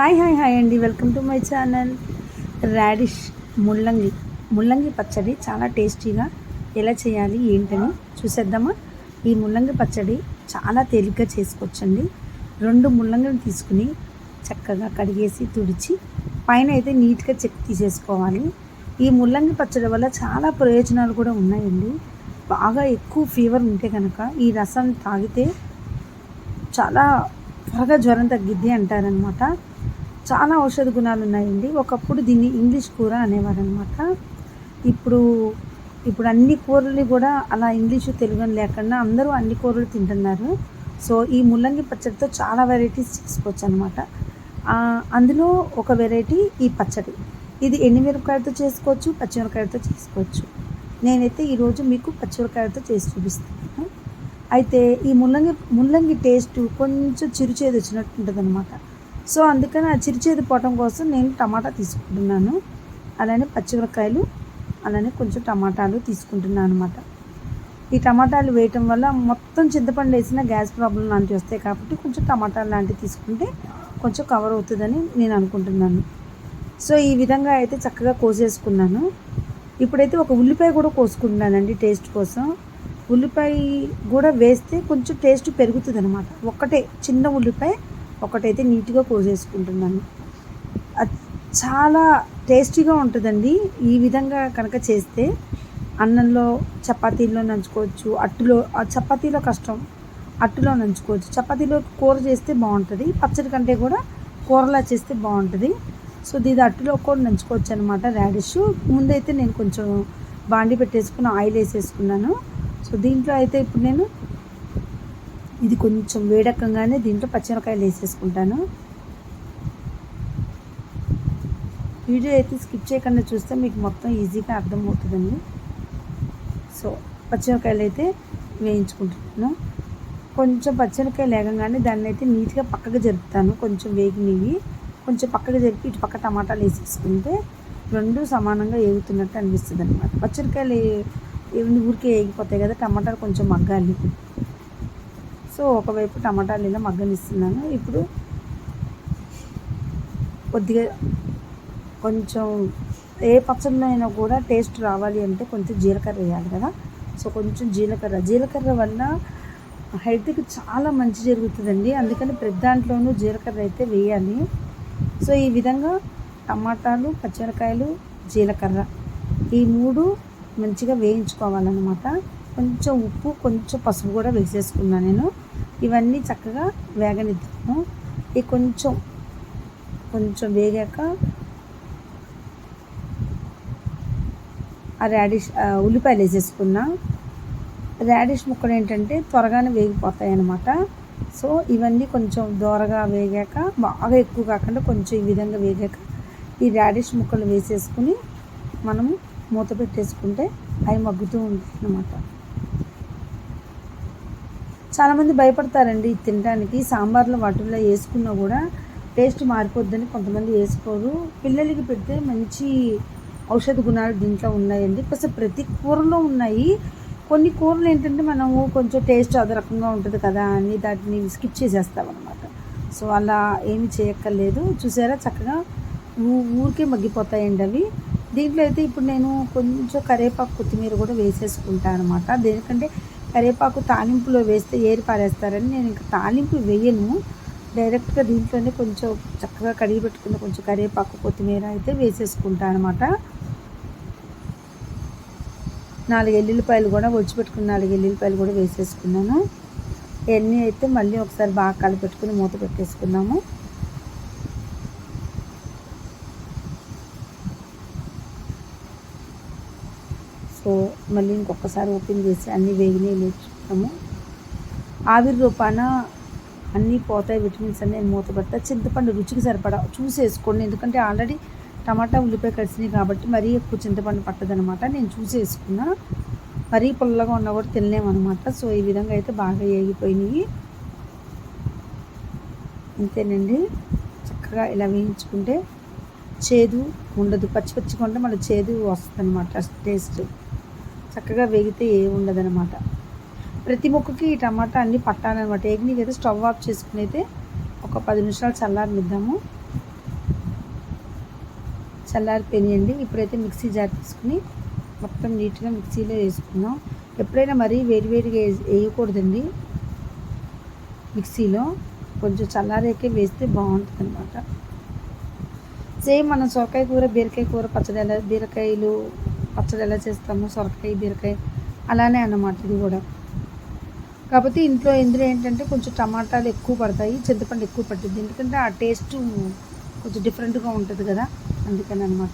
Hi hi hi అండి. Welcome to my channel. Radish ముల్లంగి. ముల్లంగి పచ్చడి చాలా టేస్టీగా ఎలా చేయాలి ఏంటని చూసేద్దామా? ఈ ముల్లంగి పచ్చడి చాలా తేలిగ్గా చేసుకోవచ్చండి. రెండు ముల్లంగిని తీసుకుని చక్కగా కడిగేసి తుడిచి పైన అయితే నీట్గా చెక్ తీసేసుకోవాలి. ఈ ముల్లంగి పచ్చడి వల్ల చాలా ప్రయోజనాలు కూడా ఉన్నాయండి. బాగా ఎక్కువ ఫీవర్ ఉంటే కనుక ఈ రసం తాగితే చాలా త్వరగా జ్వరం తగ్గిద్ది అంటారనమాట చాలా ఔషధ గుణాలు ఉన్నాయండి ఒకప్పుడు దీన్ని ఇంగ్లీష్ కూర అనేవారనమాట. ఇప్పుడు ఇప్పుడు అన్ని కూరలు కూడా అలా ఇంగ్లీషు తెలుగు అని లేకుండా అందరూ అన్ని కూరలు తింటున్నారు. సో ఈ ముల్లంగి పచ్చడితో చాలా వెరైటీస్ చేసుకోవచ్చు అనమాట అందులో ఒక వెరైటీ ఈ పచ్చడి. ఇది ఎండుమిరపకాయలతో చేసుకోవచ్చు పచ్చిమిరపకాయలతో చేసుకోవచ్చు. నేనైతే ఈరోజు మీకు పచ్చిమిరపకాయలతో చేసి చూపిస్తాను అయితే ఈ ముల్లంగి ముల్లంగి టేస్ట్ కొంచెం చిరుచేది వచ్చినట్టు ఉంటుంది అనమాట సో అందుకని ఆ చిరుచేది పోవటం కోసం నేను టమాటా తీసుకుంటున్నాను. అలానే పచ్చిమిరకాయలు అలానే కొంచెం టమాటాలు తీసుకుంటున్నాను అనమాట ఈ టమాటాలు వేయటం వల్ల మొత్తం చింతపండు వేసిన గ్యాస్ ప్రాబ్లం లాంటివి వస్తాయి కాబట్టి కొంచెం టమాటాలు లాంటివి తీసుకుంటే కొంచెం కవర్ అవుతుందని నేను అనుకుంటున్నాను. సో ఈ విధంగా అయితే చక్కగా కోసేసుకున్నాను. ఇప్పుడైతే ఒక ఉల్లిపాయ కూడా కోసుకుంటున్నానండి టేస్ట్ కోసం. ఉల్లిపాయ కూడా వేస్తే కొంచెం టేస్ట్ పెరుగుతుంది అనమాట ఒక్కటే చిన్న ఉల్లిపాయ ఒకటైతే నీట్గా కోసేసుకుంటున్నాను. చాలా టేస్టీగా ఉంటుందండి. ఈ విధంగా కనుక చేస్తే అన్నంలో చపాతీల్లో నంచుకోవచ్చు అట్టులో చపాతీలో కష్టం అట్టులో నంచుకోవచ్చు. చపాతీలో కూర చేస్తే బాగుంటుంది పచ్చడి కంటే కూడా కూరలా చేస్తే బాగుంటుంది. సో దీని అట్టులో కూడా నంచుకోవచ్చు అనమాట రాడిష్. ముందైతే నేను కొంచెం బాండి పెట్టేసుకుని ఆయిల్ వేసేసుకున్నాను సో దీంట్లో అయితే ఇప్పుడు నేను ఇది కొంచెం వేడెక్కగానే దీంట్లో పచ్చిమిరకాయలు వేసేసుకుంటాను. వీడియో అయితే స్కిప్ చేయకుండా చూస్తే మీకు మొత్తం ఈజీగా అర్థమవుతుందండి. సో పచ్చిమిరకాయలు అయితే వేయించుకుంటున్నాను. కొంచెం పచ్చిమిరకాయలు లేగంగానే దాన్ని అయితే నీట్గా పక్కకు జరుపుతాను. కొంచెం వేగినవి కొంచెం పక్కకు జరిపి ఇటు పక్క టమాటాలు వేసేసుకుంటే రెండు సమానంగా వేగుతున్నట్టు అనిపిస్తుంది అనమాట పచ్చిమిరకాయలు ఏమి ఊరికే వేగిపోతాయి కదా టమాటాలు కొంచెం మగ్గాలి. సో ఒకవైపు టమాటాలు ఇలా మగ్గనిస్తున్నాను. ఇప్పుడు కొద్దిగా కొంచెం ఏ పచ్చడిలో అయినా కూడా టేస్ట్ రావాలి అంటే కొంచెం జీలకర్ర వేయాలి కదా. సో కొంచెం జీలకర్ర. జీలకర్ర వల్ల హెల్త్కి చాలా మంచి జరుగుతుందండి. అందుకని ప్రతి దాంట్లోనూ జీలకర్ర అయితే వేయాలి. సో ఈ విధంగా టమాటాలు పచ్చిమిరకాయలు జీలకర్ర ఈ మూడు మంచిగా వేయించుకోవాలన్నమాట. కొంచెం ఉప్పు కొంచెం పసుపు కూడా వేసేసుకున్నాను నేను. ఇవన్నీ చక్కగా వేగనిద్దాము ఇది కొంచెం కొంచెం వేగాక ఆ రాడిష్ ఉల్లిపాయలు వేసేసుకున్నా. రాడిష్ ముక్కలు ఏంటంటే త్వరగానే వేగిపోతాయి అన్నమాట. సో ఇవన్నీ కొంచెం దోరగా వేగాక బాగా ఎక్కువ కాకుండా కొంచెం ఈ విధంగా వేగాక ఈ రాడిష్ ముక్కలు వేసేసుకుని మనము మూత పెట్టేసుకుంటే అవి మగ్గుతూ ఉంటాయి అన్నమాట. చాలామంది భయపడతారండి ఇది తినడానికి. సాంబార్లో వాటిల్లో వేసుకున్నా కూడా టేస్ట్ మారిపోద్దని కొంతమంది వేసుకోరు. పిల్లలకి పెడితే మంచి ఔషధ గుణాలు దీంట్లో ఉన్నాయండి. కొంచెం ప్రతి కూరలో ఉన్నాయి. కొన్ని కూరలు ఏంటంటే మనము కొంచెం టేస్ట్ అదే రకంగా ఉంటుంది కదా అని దాటిని స్కిప్ చేసేస్తాం అనమాట సో అలా ఏమి చేయక్కర్లేదు. చూసారా చక్కగా ఊరికే మగ్గిపోతాయండి అవి. దీంట్లో అయితే ఇప్పుడు నేను కొంచెం కరివేపాకు కొత్తిమీర కూడా వేసేసుకుంటాను అనమాట దేనికంటే కరివేపాకు తాలింపులో వేస్తే ఏరి పారేస్తారని నేను ఇంకా తాలింపు వేయను. డైరెక్ట్గా దీంట్లోనే కొంచెం చక్కగా కడిగి పెట్టుకున్న కొంచెం కరివేపాకు కొత్తిమీర అయితే వేసేసుకుంటాను అనమాట నాలుగు ఎల్లుల్లిపాయలు కూడా పెట్టుకున్న నాలుగు ఎల్లుల్లిపాయలు కూడా వేసేసుకున్నాను. ఇవన్నీ అయితే మళ్ళీ ఒకసారి బాగా కలిపెట్టుకుని మూత పెట్టేసుకున్నాము సో మళ్ళీ ఇంకొకసారి ఓపెన్ చేసి అన్నీ వేగినాయి నేర్చుకున్నాము. ఆవిరి రూపాన అన్నీ పోతాయి విటమిన్స్ అన్నీ మూత పెడతా. చింతపండు రుచికి సరిపడా చూసేసుకోండి. ఎందుకంటే ఆల్రెడీ టమాటా ఉల్లిపాయ కలిసినాయి కాబట్టి మరీ ఎక్కువ చింతపండు పట్టదనమాట నేను చూసేసుకున్నా. మరీ పుల్లగా ఉన్నా కూడా తినలేమన్నమాట. సో ఈ విధంగా అయితే బాగా వేగిపోయినాయి అంతేనండి చక్కగా ఇలా వేయించుకుంటే చేదు ఉండదు. పచ్చి పచ్చిగా ఉంటే మళ్ళీ చేదు వస్తుంది అనమాట టేస్ట్. చక్కగా వేగితే ఏ ఉండదనమాట ప్రతి ముక్కకి ఈ టమాటా అన్నీ పట్టాలన్నమాట. ఏగ్ని అయితే స్టవ్ ఆఫ్ చేసుకుని అయితే ఒక పది నిమిషాలు చల్లారనిద్దాము. చల్లారిపోయినాయండి. ఇప్పుడైతే మిక్సీ జార్ తీసుకుని మొత్తం నీట్గా మిక్సీలో వేసుకుందాం. ఎప్పుడైనా మరీ వేడివేడిగా వేయకూడదండి. మిక్సీలో కొంచెం చల్లారేకే వేస్తే బాగుంటుంది అనమాట సేమ్ మనం సొరకాయ కూర బీరకాయ కూర పచ్చడి బీరకాయలు పచ్చడి ఎలా చేస్తామో సొరకాయ బీరకాయ అలానే అన్నమాట ఇది కూడా. కాకపోతే ఇంట్లో ఇందులో ఏంటంటే కొంచెం టమాటాలు ఎక్కువ పడతాయి చింతపండు ఎక్కువ పడుతుంది. ఎందుకంటే ఆ టేస్ట్ కొంచెం డిఫరెంట్గా ఉంటుంది కదా అందుకని అనమాట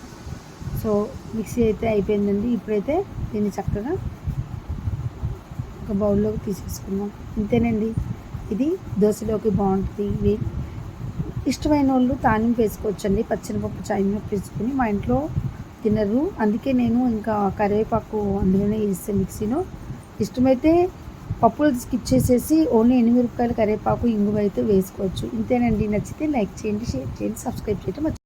సో మిక్సీ అయితే అయిపోయిందండి. ఇప్పుడైతే దీన్ని చక్కగా ఒక బౌల్లోకి తీసేసుకుందాం. ఇంతేనండి. ఇది దోశలోకి బాగుంటుంది. ఇవి ఇష్టమైన వాళ్ళు తానింపు వేసుకోవచ్చండి పచ్చనిపప్పు చాయినప్పు వేసుకుని మా ఇంట్లో తినరు. అందుకే నేను ఇంకా కరివేపాకు అందులోనే వేస్తాను మిక్సీలో. ఇష్టమైతే పప్పులు స్కిప్ చేసేసి ఓన్లీ ఎనిమిరపకాయలు కరివేపాకు ఇంగువ అయితే వేసుకోవచ్చు. ఇంతేనండి. నచ్చితే లైక్ చేయండి షేర్ చేయండి సబ్స్క్రైబ్ చేయటం